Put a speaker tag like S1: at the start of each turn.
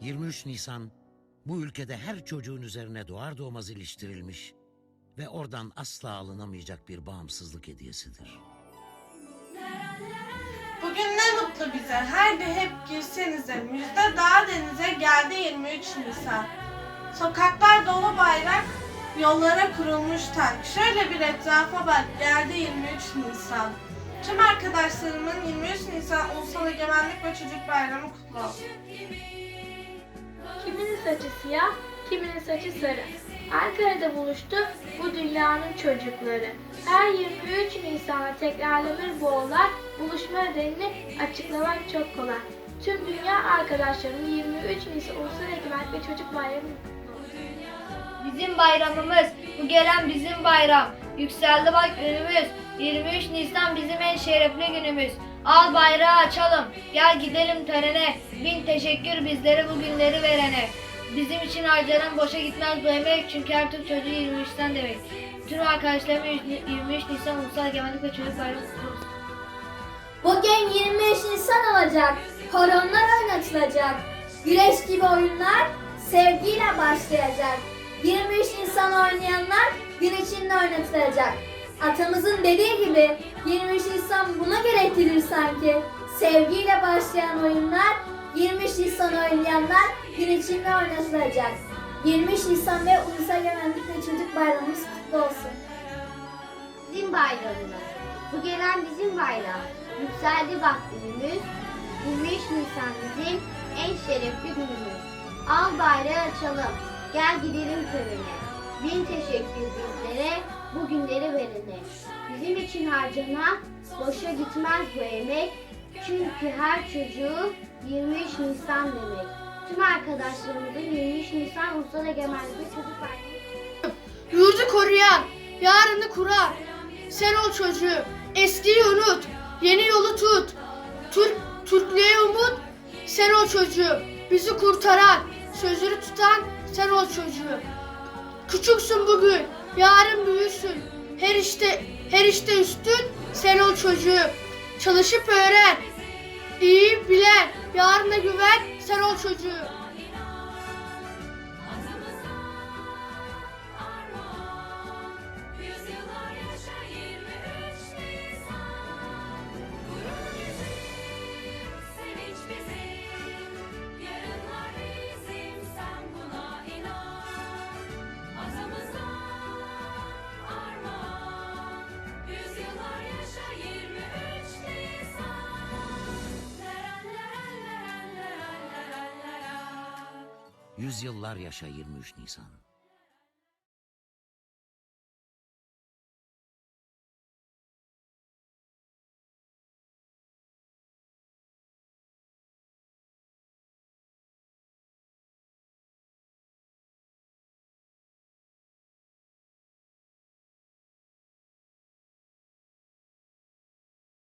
S1: 23 Nisan bu ülkede her çocuğun üzerine doğar doğmaz iliştirilmiş ve oradan asla alınamayacak bir bağımsızlık hediyesidir.
S2: Bugün ne mutlu bize. Haydi hep girsenize. Müjde dağ denize geldi 23 Nisan. Sokaklar dolu bayrak, yollara kurulmuş tank. Şöyle bir etrafa bak geldi 23 Nisan. Tüm arkadaşlarımın 23 Nisan Ulusal Egemenlik ve Çocuk Bayramı kutlu olsun.
S3: Kiminin saçı siyah, kiminin saçı sarı. Ankara'da buluştu bu dünyanın çocukları. Her 23 Nisan'da tekrarlanır bu olay. Buluşma nedenini açıklamak çok kolay. Tüm dünya arkadaşlarımın 23 Nisan Ulusal Egemenlik ve Çocuk Bayramı.
S4: Bizim bayramımız, bu gelen bizim bayram. Yükseldi bak önümüz. 23 Nisan bizim en şerefli günümüz. Al bayrağı açalım, gel gidelim törene. Bin teşekkür bizlere bu günleri verene. Bizim için harcanan boşa gitmez bu emek çünkü her Türk çocuğu 23'ten demek. Tüm arkadaşlarıma 23 Nisan Ulusal Egemenlik ve Çocuk Bayramı.
S5: Bugün 23 Nisan olacak. Horonlar oynatılacak. Güreş gibi oyunlar sevgiyle başlayacak. 23 Nisan oynayanlar gün içinde oynatılacak. Atamızın dediği gibi 23 Nisan buna gerektirir sanki. Sevgiyle başlayan oyunlar 23 Nisan oynayanlar gün içinde oynatılacak. 23 Nisan ve Ulusal Egemenlik ve Çocuk Bayramımız kutlu olsun.
S6: Bizim bayramımız. Bu gelen bizim bayram. Yükseldi günümüz. 23 Nisan bizim en şerefli günümüz. Al bayrağı açalım. Gel gidelim törene. Bin teşekkür bizlere bu günleri verene. Bizim için harcanan boşa gitmez bu emek. Çünkü her çocuğu 23 Nisan demek. Tüm arkadaşlarımızın 23 Nisan Ulusal Egemenlik Çocuk Bayramı
S7: Yurdu koruyan, yarını kurar. Sen ol çocuğu, eskiyi unut, yeni yolu tut. Türk, Türklüğe umut, sen ol çocuğu. Bizi kurtaran, sözünü tutan sen ol çocuğu. Küçüksün bugün, yarın büyüsün. Her işte, her işte üstün, sen ol çocuğu. Çalışıp öğren, iyi bilen, yarına güven, sen ol çocuğu.
S1: Yüzyıllar yaşa 23 Nisan.